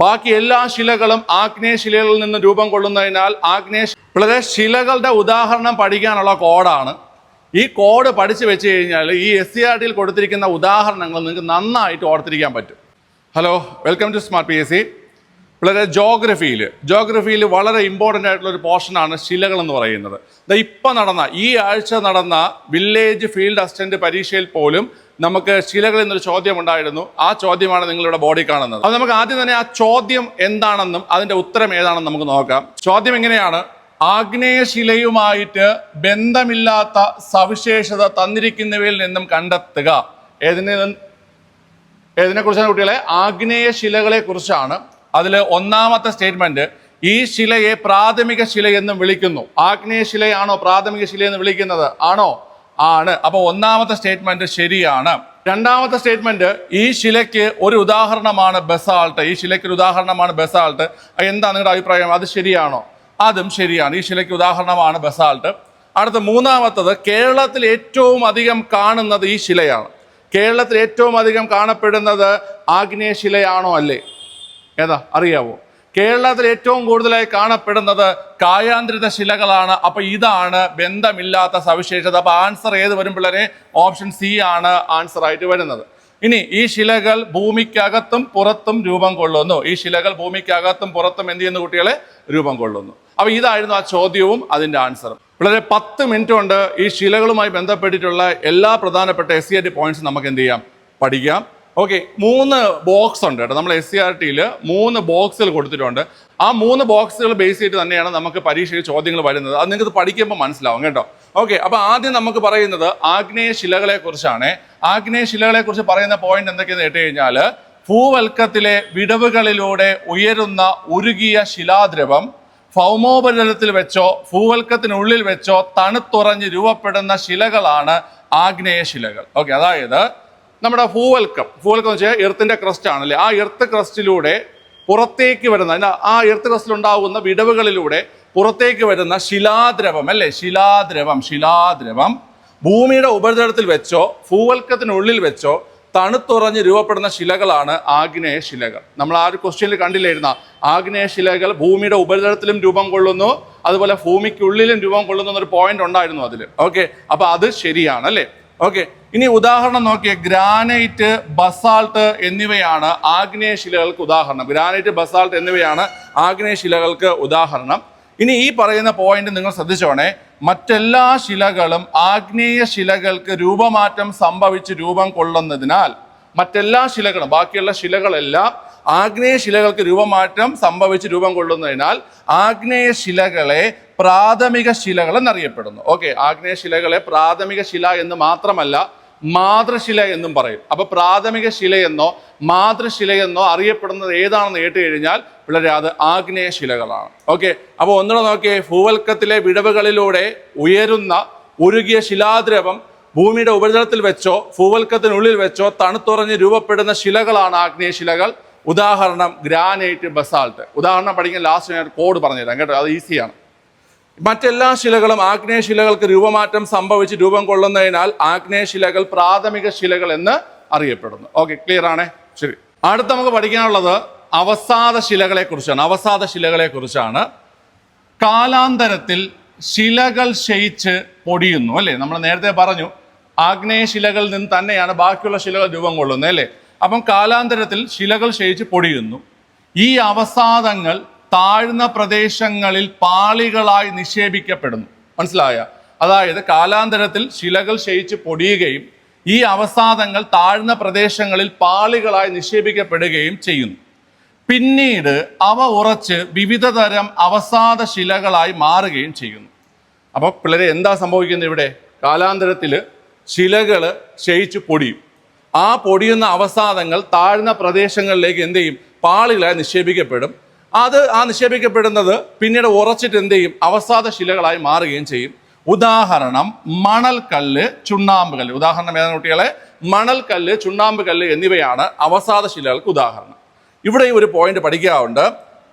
ബാക്കി എല്ലാ ശിലകളും ആഗ്നേയ ശിലകളിൽ നിന്ന് രൂപം കൊള്ളുന്നതിനാൽ ആഗ്നേയ വളരെ ശിലകളുടെ ഉദാഹരണം പഠിക്കാനുള്ള കോഡാണ്. ഈ കോഡ് പഠിച്ചു വെച്ച് കഴിഞ്ഞാൽ ഈ എസ് സി ആർ ടിയിൽ കൊടുത്തിരിക്കുന്ന ഉദാഹരണങ്ങൾ നിങ്ങൾക്ക് നന്നായിട്ട് ഓർത്തിരിക്കാൻ പറ്റും. Hello welcome to smart P S C. വളരെ ജോഗ്രഫിയിൽ ജോഗ്രഫിയിൽ വളരെ ഇമ്പോർട്ടന്റ് ആയിട്ടുള്ള ഒരു പോർഷനാണ് ശിലകൾ എന്ന് പറയുന്നത്. ഇപ്പം നടന്ന ഈ ആഴ്ച നടന്ന വില്ലേജ് ഫീൽഡ് അസിസ്റ്റന്റ് പരീക്ഷയിൽ പോലും നമുക്ക് ശിലകൾ എന്നൊരു ചോദ്യം ഉണ്ടായിരുന്നു. ആ ചോദ്യമാണ് നിങ്ങളിവിടെ ബോഡി കാണുന്നത്. അത് നമുക്ക് ആദ്യം തന്നെ ആ ചോദ്യം എന്താണെന്നും അതിന്റെ ഉത്തരം ഏതാണെന്നും നമുക്ക് നോക്കാം. ചോദ്യം എങ്ങനെയാണ്? ആഗ്നേയശിലയുമായിട്ട് ബന്ധമില്ലാത്ത സവിശേഷത തന്നിരിക്കുന്നവയിൽ നിന്നും കണ്ടെത്തുക. ഏതിനെ ഏതിനെ കുറിച്ചാണ് കുട്ടികളെ? ആഗ്നേയ കുറിച്ചാണ് അതിൽ ഒന്നാമത്തെ സ്റ്റേറ്റ്മെന്റ് ഈ ശിലയെ പ്രാഥമിക ശില വിളിക്കുന്നു. ആഗ്നേയ ശിലയാണോ പ്രാഥമിക ശില എന്ന് വിളിക്കുന്നത്? ആണോ? ആണ്. അപ്പോൾ ഒന്നാമത്തെ സ്റ്റേറ്റ്മെന്റ് ശരിയാണ്. രണ്ടാമത്തെ സ്റ്റേറ്റ്മെന്റ് ഈ ശിലയ്ക്ക് ഒരു ഉദാഹരണമാണ് ബസാൾട്ട്. ഈ ശിലയ്ക്ക് ഒരു ഉദാഹരണമാണ് ബസാൾട്ട്. എന്താ നിങ്ങളുടെ അഭിപ്രായം? അത് ശരിയാണോ? അതും ശരിയാണ്. ഈ ശിലയ്ക്ക് ഉദാഹരണമാണ് ബസാൾട്ട്. അടുത്ത മൂന്നാമത്തത് കേരളത്തിൽ ഏറ്റവും അധികം കാണുന്നത് ഈ ശിലയാണ്. കേരളത്തിൽ ഏറ്റവും അധികം കാണപ്പെടുന്നത് ആഗ്നേയ ശിലയാണോ അല്ലേ? ഏതാ? അറിയാവോ? കേരളത്തിൽ ഏറ്റവും കൂടുതലായി കാണപ്പെടുന്നത് കായാന്ത്രിത ശിലകളാണ്. അപ്പൊ ഇതാണ് ബന്ധമില്ലാത്ത സവിശേഷത. അപ്പൊ ആൻസർ ഏത് വരും പിള്ളേരെ? ഓപ്ഷൻ സി ആണ് ആൻസർ ആയിട്ട് വരുന്നത്. ഇനി ഈ ശിലകൾ ഭൂമിക്കകത്തും പുറത്തും രൂപം കൊള്ളുന്നു. ഈ ശിലകൾ ഭൂമിക്കകത്തും പുറത്തും എന്ത് ചെയ്യുന്ന കുട്ടികളെ? രൂപം കൊള്ളുന്നു. അപ്പൊ ഇതായിരുന്നു ആ ചോദ്യവും അതിന്റെ ആൻസറും വളരെ പത്ത് മിനിറ്റ് കൊണ്ട് ഈ ശിലകളുമായി ബന്ധപ്പെട്ടിട്ടുള്ള എല്ലാ പ്രധാനപ്പെട്ട എസ് സി പോയിന്റ്സ് നമുക്ക് എന്ത് ചെയ്യാം? പഠിക്കാം. ഓക്കെ മൂന്ന് ബോക്സ് ഉണ്ട് കേട്ടോ. നമ്മൾ എസ് സി ആർ ടിയിൽ മൂന്ന് ബോക്സുകൾ കൊടുത്തിട്ടുണ്ട്. ആ മൂന്ന് ബോക്സുകൾ ബേസ് ചെയ്തിട്ട് തന്നെയാണ് നമുക്ക് പരീക്ഷയിൽ ചോദ്യങ്ങൾ വരുന്നത്. അത് നിങ്ങൾക്ക് പഠിക്കുമ്പോൾ മനസ്സിലാവും കേട്ടോ. ഓക്കെ അപ്പോൾ ആദ്യം നമുക്ക് പറയുന്നത് ആഗ്നേയ ശിലകളെ കുറിച്ചാണ്. ആഗ്നേയ ശിലകളെക്കുറിച്ച് പറയുന്ന പോയിന്റ് എന്തൊക്കെയെന്ന് കേട്ട് കഴിഞ്ഞാൽ ഭൂവൽക്കത്തിലെ വിടവുകളിലൂടെ ഉയരുന്ന ഉരുകിയ ശിലാദ്രവം ഭൗമോപരിതലത്തിൽ വെച്ചോ ഭൂവൽക്കത്തിനുള്ളിൽ വെച്ചോ തണുത്തുറഞ്ഞ് രൂപപ്പെടുന്ന ശിലകളാണ് ആഗ്നേയ ശിലകൾ. ഓക്കെ അതായത് നമ്മുടെ ഭൂവൽക്കം. ഭൂവൽക്കം എന്ന് വെച്ചാൽ എർത്തിന്റെ ക്രസ്റ്റ് ആണല്ലേ? ആ എർത്ത് ക്രസ്റ്റിലൂടെ പുറത്തേക്ക് വരുന്ന ആ എർത്ത് ക്രസ്റ്റിൽ ഉണ്ടാകുന്ന വിടവുകളിലൂടെ പുറത്തേക്ക് വരുന്ന ശിലാദ്രവം അല്ലേ? ശിലാദ്രവം ശിലാദ്രവം ഭൂമിയുടെ ഉപരിതലത്തിൽ വെച്ചോ ഭൂവൽക്കത്തിനുള്ളിൽ വെച്ചോ തണുത്തുറഞ്ഞ് രൂപപ്പെടുന്ന ശിലകളാണ് ആഗ്നേയ ശിലകൾ. നമ്മൾ ആ ഒരു ക്വസ്റ്റ്യനിൽ കണ്ടില്ലായിരുന്ന ആഗ്നേയ ശിലകൾ ഭൂമിയുടെ ഉപരിതലത്തിലും രൂപം കൊള്ളുന്നു അതുപോലെ ഭൂമിക്കുള്ളിലും രൂപം കൊള്ളുന്നു എന്നൊരു പോയിന്റ് ഉണ്ടായിരുന്നു അതിൽ ഓക്കെ അപ്പൊ അത് ശരിയാണ് അല്ലേ? ഓക്കെ ഇനി ഉദാഹരണം നോക്കിയേ. ഗ്രാനൈറ്റ് ബസാൾട്ട് എന്നിവയാണ് ആഗ്നേയ ശിലകൾക്ക് ഉദാഹരണം. ഗ്രാനൈറ്റ് ബസാൾട്ട് എന്നിവയാണ് ആഗ്നേയ ശിലകൾക്ക് ഉദാഹരണം. ഇനി ഈ പറയുന്ന പോയിന്റ് നിങ്ങൾ ശ്രദ്ധിച്ചോണേ. മറ്റെല്ലാ ശിലകളും ആഗ്നേയ ശിലകൾക്ക് രൂപമാറ്റം സംഭവിച്ച് രൂപം കൊള്ളുന്നതിനാൽ മറ്റെല്ലാ ശിലകളും ബാക്കിയുള്ള ശിലകളെല്ലാം ആഗ്നേയ ശിലകൾക്ക് രൂപമാറ്റം സംഭവിച്ച് രൂപം കൊള്ളുന്നതിനാൽ ആഗ്നേയശിലകളെ പ്രാഥമിക ശിലകൾ എന്നറിയപ്പെടുന്നു. ഓക്കെ ആഗ്നേയശിലകളെ പ്രാഥമിക ശില എന്ന് മാത്രമല്ല മാതൃശില എന്നും പറയും. അപ്പൊ പ്രാഥമിക ശിലയെന്നോ മാതൃശിലയെന്നോ അറിയപ്പെടുന്നത് ഏതാണെന്ന് കേട്ട് കഴിഞ്ഞാൽ പിള്ളേരെ അത് ആഗ്നേയ ശിലകളാണ്. ഓക്കെ അപ്പൊ ഒന്നുകൂടെ നോക്കിയേ ഭൂവൽക്കത്തിലെ വിടവുകളിലൂടെ ഉയരുന്ന ഉരുകിയ ശിലാദ്രവം ഭൂമിയുടെ ഉപരിതലത്തിൽ വെച്ചോ ഭൂവൽക്കത്തിനുള്ളിൽ വെച്ചോ തണുത്തുറഞ്ഞ് രൂപപ്പെടുന്ന ശിലകളാണ് ആഗ്നേയ ശിലകൾ. ഉദാഹരണം ഗ്രാനൈറ്റ് ബസാൾട്ട് ഉദാഹരണം പഠിക്കാൻ ലാസ്റ്റ് ഞാൻ കോഡ് പറഞ്ഞുതരാം കേട്ടോ അത് ഈസിയാണ് മറ്റെല്ലാ ശിലകളും ആഗ്നേയ ശിലകൾക്ക് രൂപമാറ്റം സംഭവിച്ച് രൂപം കൊള്ളുന്നതിനാൽ ആഗ്നേയ ശിലകൾ പ്രാഥമിക ശിലകൾ എന്ന് അറിയപ്പെടുന്നു. ഓക്കെ ക്ലിയർ ആണേ? ശരി. അടുത്ത നമുക്ക് പഠിക്കാനുള്ളത് അവസാദ ശിലകളെ കുറിച്ചാണ് അവസാദ ശിലകളെ കുറിച്ചാണ് കാലാന്തരത്തിൽ ശിലകൾ ശയിച്ച് പൊടിയുന്നു അല്ലേ? നമ്മൾ നേരത്തെ പറഞ്ഞു ആഗ്നേയ ശിലകളിൽ നിന്ന് തന്നെയാണ് ബാക്കിയുള്ള ശിലകൾ രൂപം കൊള്ളുന്നത് അല്ലേ? അപ്പം കാലാന്തരത്തിൽ ശിലകൾ ക്ഷയിച്ച് പൊടിയുന്നു. ഈ അവസാദങ്ങൾ താഴ്ന്ന പ്രദേശങ്ങളിൽ പാളികളായി നിക്ഷേപിക്കപ്പെടുന്നു. മനസ്സിലായ? അതായത് കാലാന്തരത്തിൽ ശിലകൾ ക്ഷയിച്ച് പൊടിയുകയും ഈ അവസാദങ്ങൾ താഴ്ന്ന പ്രദേശങ്ങളിൽ പാളികളായി നിക്ഷേപിക്കപ്പെടുകയും ചെയ്യുന്നു. പിന്നീട് അവ ഉറച്ച് വിവിധ തരം അവസാദ ശിലകളായി മാറുകയും ചെയ്യുന്നു. അപ്പോൾ പിള്ളേരെ എന്താ സംഭവിക്കുന്നത് ഇവിടെ? കാലാന്തരത്തിൽ ശിലകൾ ക്ഷയിച്ച് പൊടിയും. ആ പൊടിയുന്ന അവസാദങ്ങൾ താഴ്ന്ന പ്രദേശങ്ങളിലേക്ക് എന്ത് ചെയ്യും? പാളികളായി നിക്ഷേപിക്കപ്പെടും. അത് ആ നിക്ഷേപിക്കപ്പെടുന്നത് പിന്നീട് ഉറച്ചിട്ട് എന്ത് ചെയ്യും? അവസാദ ശിലകളായി മാറുകയും ചെയ്യും. ഉദാഹരണം മണൽക്കല്ല് ചുണ്ണാമ്പ് കല്ല് ഉദാഹരണം ഏതാണ് കുട്ടികളെ? മണൽക്കല്ല് ചുണ്ണാമ്പ് കല്ല് എന്നിവയാണ് അവസാദ ശിലകൾക്ക് ഉദാഹരണം. ഇവിടെ ഒരു പോയിന്റ് പഠിക്കാറുണ്ട്.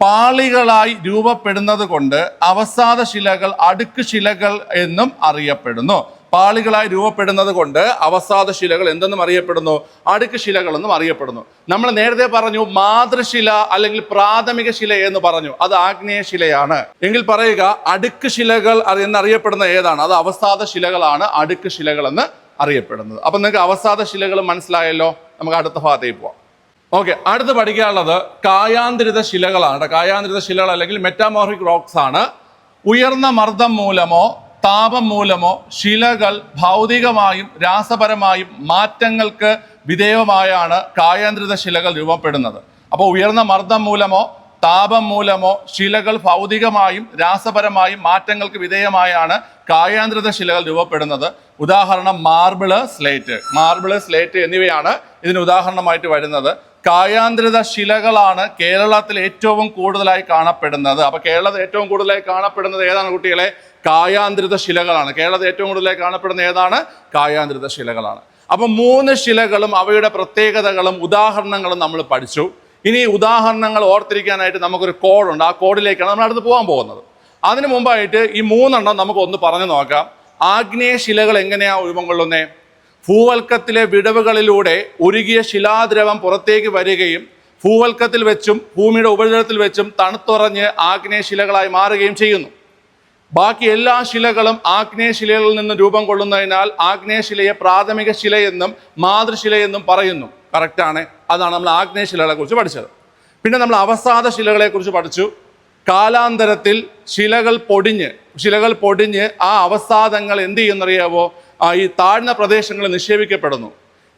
പാളികളായി രൂപപ്പെടുന്നത് കൊണ്ട് അവസാദ ശിലകൾ അടുക്ക് ശിലകൾ എന്നും അറിയപ്പെടുന്നു. പാളികളായി രൂപപ്പെടുന്നത് കൊണ്ട് അവസാദ ശിലകൾ എന്തെന്നും അറിയപ്പെടുന്നു? അടുക്ക് ശിലകൾ എന്നും അറിയപ്പെടുന്നു. നമ്മൾ നേരത്തെ പറഞ്ഞു മാതൃശില അല്ലെങ്കിൽ പ്രാഥമിക ശില എന്ന് പറഞ്ഞു. അത് ആഗ്നേയ ശിലയാണ്. എങ്കിൽ പറയുക അടുക്ക് ശിലകൾ എന്നറിയപ്പെടുന്ന ഏതാണ്? അത് അവസാദ ശിലകളാണ് അടുക്ക് ശിലകൾ എന്ന് അറിയപ്പെടുന്നത്. അപ്പൊ നിങ്ങൾക്ക് അവസാദ ശിലകൾ മനസ്സിലായല്ലോ? നമുക്ക് അടുത്ത ഭാഗത്തേക്ക് പോവാം. ഓക്കെ അടുത്ത് പഠിക്കാനുള്ളത് കായാന്തരിത ശിലകളാണ്. കായാന്തരിത ശിലകൾ അല്ലെങ്കിൽ മെറ്റാമോർഫിക് റോക്സ് ആണ്. ഉയർന്ന മർദ്ദം മൂലമോ താപം മൂലമോ ശിലകൾ ഭൗതികമായും രാസപരമായും മാറ്റങ്ങൾക്ക് വിധേയമായാണ് കായാന്ത്രിത ശിലകൾ രൂപപ്പെടുന്നത്. അപ്പോൾ ഉയർന്ന മർദ്ദം മൂലമോ താപം മൂലമോ ശിലകൾ ഭൗതികമായും രാസപരമായും മാറ്റങ്ങൾക്ക് വിധേയമായാണ് കായാന്ത്രിത ശിലകൾ രൂപപ്പെടുന്നത്. ഉദാഹരണം മാർബിൾ സ്ലേറ്റ്. മാർബിൾ സ്ലേറ്റ് എന്നിവയാണ് ഇതിന് ഉദാഹരണമായിട്ട് വരുന്നത്. കായാന്തരിത ശിലകളാണ് കേരളത്തിൽ ഏറ്റവും കൂടുതലായി കാണപ്പെടുന്നത്. അപ്പൊ കേരളത്തിൽ ഏറ്റവും കൂടുതലായി കാണപ്പെടുന്നത് ഏതാണ് കുട്ടികളെ? കായാന്തരിത ശിലകളാണ്. കേരളത്തിൽ ഏറ്റവും കൂടുതലായി കാണപ്പെടുന്ന ഏതാണ്? കായാന്തരിത ശിലകളാണ്. അപ്പൊ മൂന്ന് ശിലകളും അവയുടെ പ്രത്യേകതകളും ഉദാഹരണങ്ങളും നമ്മൾ പഠിച്ചു. ഇനി ഉദാഹരണങ്ങൾ ഓർത്തിരിക്കാനായിട്ട് നമുക്കൊരു കോഡുണ്ട്. ആ കോഡിലേക്കാണ് നമ്മൾ അടുത്ത് പോകാൻ പോകുന്നത്. അതിനു മുമ്പായിട്ട് ഈ മൂന്നെണ്ണം നമുക്ക് ഒന്ന് പറഞ്ഞു നോക്കാം. ആഗ്നേയ ശിലകൾ എങ്ങനെയാ രൂപം കൊള്ളുന്നേ? ഭൂവൽക്കത്തിലെ വിടവുകളിലൂടെ ഉരുകിയ ശിലാദ്രവം പുറത്തേക്ക് വരികയും ഭൂവൽക്കത്തിൽ വെച്ചും ഭൂമിയുടെ ഉപരിതലത്തിൽ വെച്ചും തണുത്തുറഞ്ഞ് ആഗ്നേയ ശിലകളായി മാറുകയും ചെയ്യുന്നു. ബാക്കി എല്ലാ ശിലകളും ആഗ്നേയ ശിലകളിൽ നിന്ന് രൂപം കൊള്ളുന്നതിനാൽ ആഗ്നേയ ശിലയെ പ്രാഥമിക ശിലയെന്നും മാതൃശിലയെന്നും പറയുന്നു. കറക്റ്റാണ് അതാണ് നമ്മൾ ആഗ്നേയ ശിലകളെ കുറിച്ച് പഠിച്ചത്. പിന്നെ നമ്മൾ അവസാദ ശിലകളെ കുറിച്ച് പഠിച്ചു. കാലാന്തരത്തിൽ ശിലകൾ പൊടിഞ്ഞ് ശിലകൾ പൊടിഞ്ഞ് ആ അവസാദങ്ങൾ എന്ത് ചെയ്യുന്നറിയാവോ ഈ താഴ്ന്ന പ്രദേശങ്ങളിൽ നിക്ഷേപിക്കപ്പെടുന്നു.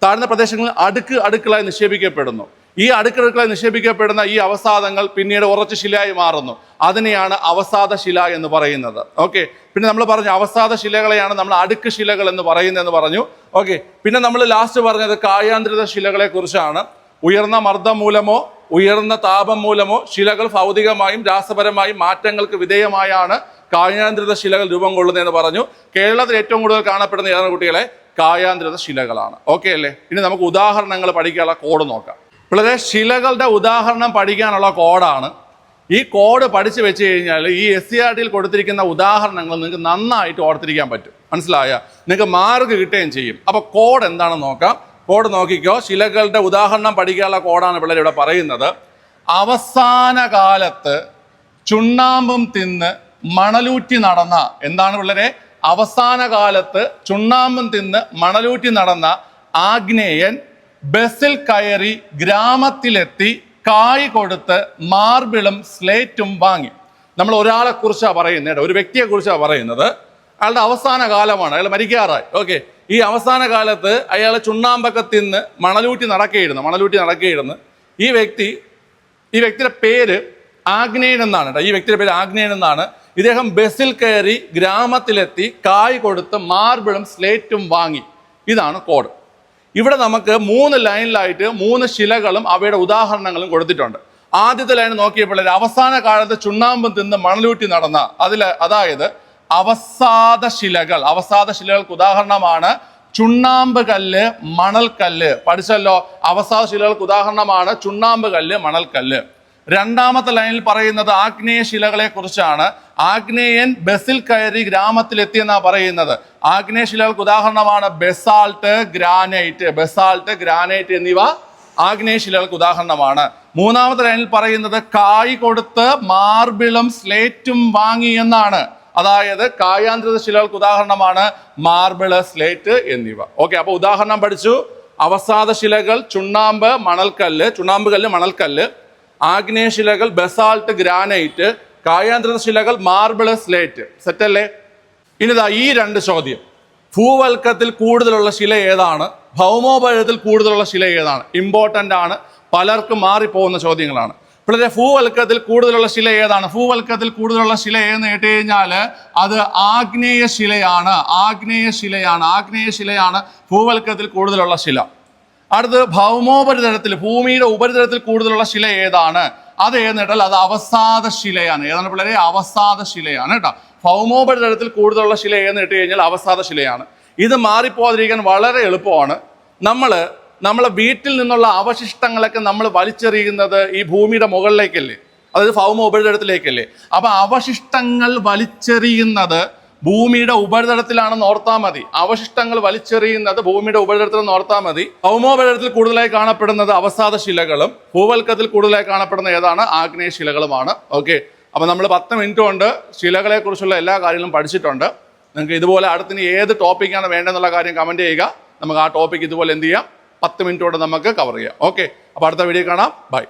താഴ്ന്ന പ്രദേശങ്ങളിൽ അടുക്ക് അടുക്കളായി നിക്ഷേപിക്കപ്പെടുന്നു. ഈ അടുക്കളായി നിക്ഷേപിക്കപ്പെടുന്ന ഈ അവസാദങ്ങൾ പിന്നീട് ഉറച്ച ശിലയായി മാറുന്നു. അതിനെയാണ് അവസാദ ശില എന്ന് പറയുന്നത്. ഓക്കെ. പിന്നെ നമ്മൾ പറഞ്ഞു അവസാദ ശിലകളെയാണ് നമ്മൾ അടുക്ക് ശിലകൾ എന്ന് പറയുന്നതെന്ന് പറഞ്ഞു. ഓക്കെ. പിന്നെ നമ്മൾ ലാസ്റ്റ് പറഞ്ഞത് കായാന്തരിത ശിലകളെ കുറിച്ചാണ്. ഉയർന്ന മർദ്ദം മൂലമോ ഉയർന്ന താപം മൂലമോ ശിലകൾ ഭൗതികമായും രാസപരമായും മാറ്റങ്ങൾക്ക് വിധേയമായാണ് കായാന്തരിത ശിലകൾ രൂപം കൊള്ളുന്നതെന്ന് പറഞ്ഞു. കേരളത്തിൽ ഏറ്റവും കൂടുതൽ കാണപ്പെടുന്ന ഏതാണ് കുട്ടികളെ? കായാന്ത്രിത ശിലകളാണ്. ഓക്കെ അല്ലേ? ഇനി നമുക്ക് ഉദാഹരണങ്ങൾ പഠിക്കാനുള്ള കോഡ് നോക്കാം. പിള്ളേരെ ശിലകളുടെ ഉദാഹരണം പഠിക്കാനുള്ള കോഡാണ് ഈ കോഡ് പഠിച്ചു വെച്ച് കഴിഞ്ഞാൽ ഈ എസ് സി ആർ ടിയിൽ കൊടുത്തിരിക്കുന്ന ഉദാഹരണങ്ങൾ നിങ്ങൾക്ക് നന്നായിട്ട് ഓർത്തിരിക്കാൻ പറ്റും. മനസ്സിലായ? നിങ്ങൾക്ക് മാർക്ക് കിട്ടുകയും ചെയ്യും. അപ്പോൾ കോഡ് എന്താണെന്ന് നോക്കാം. കോഡ് നോക്കിക്കോ. ശിലകളുടെ ഉദാഹരണം പഠിക്കാനുള്ള കോഡാണ് പിള്ളേർ ഇവിടെ പറയുന്നത്. അവസാന കാലത്ത് ചുണ്ണാമ്പും തിന്ന് മണലൂറ്റി നടന്ന എന്താണ് പിള്ളേരെ? അവസാന കാലത്ത് ചുണ്ണാമ്പും തിന്ന് മണലൂറ്റി നടന്ന ആഗ്നേയൻ ബസ്സിൽ കയറി ഗ്രാമത്തിലെത്തി കായ് കൊടുത്ത് മാർബിളും സ്ലേറ്റും വാങ്ങി. നമ്മൾ ഒരാളെ കുറിച്ചാണ് പറയുന്നത് ഒരു വ്യക്തിയെ കുറിച്ചാണ് പറയുന്നത്. അയാളുടെ അവസാന കാലമാണ്. അയാൾ മരിക്കാറായി. ഓക്കെ. ഈ അവസാന കാലത്ത് അയാൾ ചുണ്ണാമ്പൊക്കെ തിന്ന് മണലൂറ്റി നടക്കുകയായിരുന്നു. മണലൂറ്റി നടക്കുകയായിരുന്നു. ഈ വ്യക്തി ഈ വ്യക്തിയുടെ പേര് ആഗ്നേയൻ എന്നാണ് ഈ വ്യക്തിയുടെ പേര് ആഗ്നേയൻ എന്നാണ്. ഇദ്ദേഹം ബസ്സിൽ കയറി ഗ്രാമത്തിലെത്തി കായ് കൊടുത്ത് മാർബിളും സ്ലേറ്റും വാങ്ങി. ഇതാണ് കോഡ്. ഇവിടെ നമുക്ക് മൂന്ന് ലൈനിലായിട്ട് മൂന്ന് ശിലകളും അവയുടെ ഉദാഹരണങ്ങളും കൊടുത്തിട്ടുണ്ട്. ആദ്യത്തെ ലൈൻ നോക്കിയപ്പോൾ അവസാന കാലത്ത് ചുണ്ണാമ്പും തിന്ന് മണലൂറ്റി നടന്ന അതിൽ അതായത് അവസാദ ശിലകൾ. അവസാദ ശിലകൾക്ക് ഉദാഹരണമാണ് ചുണ്ണാമ്പ് കല്ല് മണൽക്കല്ല് പഠിച്ചല്ലോ? അവസാദ ശിലകൾക്ക് ഉദാഹരണമാണ് ചുണ്ണാമ്പ് കല്ല് മണൽക്കല്ല് രണ്ടാമത്തെ ലൈനിൽ പറയുന്നത് ആഗ്നേയ ശിലകളെ കുറിച്ചാണ്. ആഗ്നേയൻ ബസിൽ കയറി ഗ്രാമത്തിൽ എന്നാ പറയുന്നത്. ആഗ്നേയ ശിലകൾക്ക് ഉദാഹരണമാണ് ബെസാൾട്ട് ഗ്രാനൈറ്റ്. ബെസാൾട്ട് ഗ്രാനൈറ്റ് എന്നിവ ആഗ്നേയ ശിലകൾക്ക് ഉദാഹരണമാണ്. മൂന്നാമത്തെ ലൈനിൽ പറയുന്നത് കായ് കൊടുത്ത് മാർബിളും സ്ലേറ്റും വാങ്ങി എന്നാണ്. അതായത് കായാന്തരിത ശിലകൾക്ക് ഉദാഹരണമാണ് മാർബിൾ സ്ലേറ്റ് എന്നിവ. ഓക്കെ അപ്പോൾ ഉദാഹരണം പഠിച്ചു. അവസാദ ശിലകൾ ചുണ്ണാമ്പ് മണൽക്കല്ല്. ചുണ്ണാമ്പ് കല്ല് മണൽക്കല്ല്. ആഗ്നേയ ശിലകൾ ബസാൾട്ട് ഗ്രാനൈറ്റ് കായാന്തരിത ശിലകൾ മാർബിൾ സ്ലേറ്റ് സെറ്റല്ലേ? ഇനിതാ ഈ രണ്ട് ചോദ്യം. ഭൂവൽക്കത്തിൽ കൂടുതലുള്ള ശില ഏതാണ്? ഭൗമോപരിതത്തിൽ കൂടുതലുള്ള ശില ഏതാണ്? ഇമ്പോർട്ടന്റ് ആണ്. പലർക്കും മാറിപ്പോകുന്ന ചോദ്യങ്ങളാണ്. പിള്ളേരെ ഭൂവൽക്കത്തിൽ കൂടുതലുള്ള ശില ഏതാണ്? ഭൂവൽക്കത്തിൽ കൂടുതലുള്ള ശില ഏതെന്ന് കേട്ട് കഴിഞ്ഞാൽ അത് ആഗ്നേയ ശിലയാണ് ആഗ്നേയ ശിലയാണ് ആഗ്നേയ ശിലയാണ് ഭൂവൽക്കത്തിൽ കൂടുതലുള്ള ശില. അടുത്ത് ഭൗമോപരിതലത്തിൽ ഭൂമിയുടെ ഉപരിതലത്തിൽ കൂടുതലുള്ള ശില ഏതാണ്? അത് ഏതെന്നിട്ടാൽ അത് അവസാദ ശിലയാണ്. ഏതാണ് പിള്ളേരെ? അവസാദ ശിലയാണ് കേട്ടോ. ഭൗമോപരിതലത്തിൽ കൂടുതലുള്ള ശില ഏതെന്ന് ഇട്ട് കഴിഞ്ഞാൽ അവസാദ ശിലയാണ്. ഇത് മാറിപ്പോകാതിരിക്കാൻ വളരെ എളുപ്പമാണ്. നമ്മൾ നമ്മളെ വീട്ടിൽ നിന്നുള്ള അവശിഷ്ടങ്ങളൊക്കെ നമ്മൾ വലിച്ചെറിയുന്നത് ഈ ഭൂമിയുടെ മുകളിലേക്കല്ലേ? അതായത് ഭൗമ ഉപരിതലത്തിലേക്കല്ലേ അപ്പൊ അവശിഷ്ടങ്ങൾ വലിച്ചെറിയുന്നത് ഭൂമിയുടെ ഉപരിതലത്തിലാണെന്ന് ഓർത്താൽ മതി. അവശിഷ്ടങ്ങൾ വലിച്ചെറിയുന്നത് ഭൂമിയുടെ ഉപരിതലത്തിൽ ഓർത്താൽ മതി. ഭൗമോപരിതലത്തിൽ കൂടുതലായി കാണപ്പെടുന്നത് അവസാദ ശിലകളും ഭൂവൽക്കത്തിൽ കൂടുതലായി കാണപ്പെടുന്ന ഏതാണ്? ആഗ്നേയ ശിലകളുമാണ്. ഓക്കെ. അപ്പം നമ്മൾ പത്ത് മിനിറ്റ് കൊണ്ട് ശിലകളെ കുറിച്ചുള്ള എല്ലാ കാര്യങ്ങളും പഠിച്ചിട്ടുണ്ട്. നിങ്ങൾക്ക് ഇതുപോലെ അടുത്തിന് ഏത് ടോപ്പിക്കാണ് വേണ്ടതെന്നുള്ള കാര്യം കമന്റ് ചെയ്യുക. നമുക്ക് ആ ടോപ്പിക് ഇതുപോലെ എന്ത് ചെയ്യാം? പത്ത് മിനിറ്റ് കൊണ്ട് നമുക്ക് കവർ ചെയ്യാം. ഓക്കെ. അപ്പോൾ അടുത്ത വീഡിയോ കാണാം. ബൈ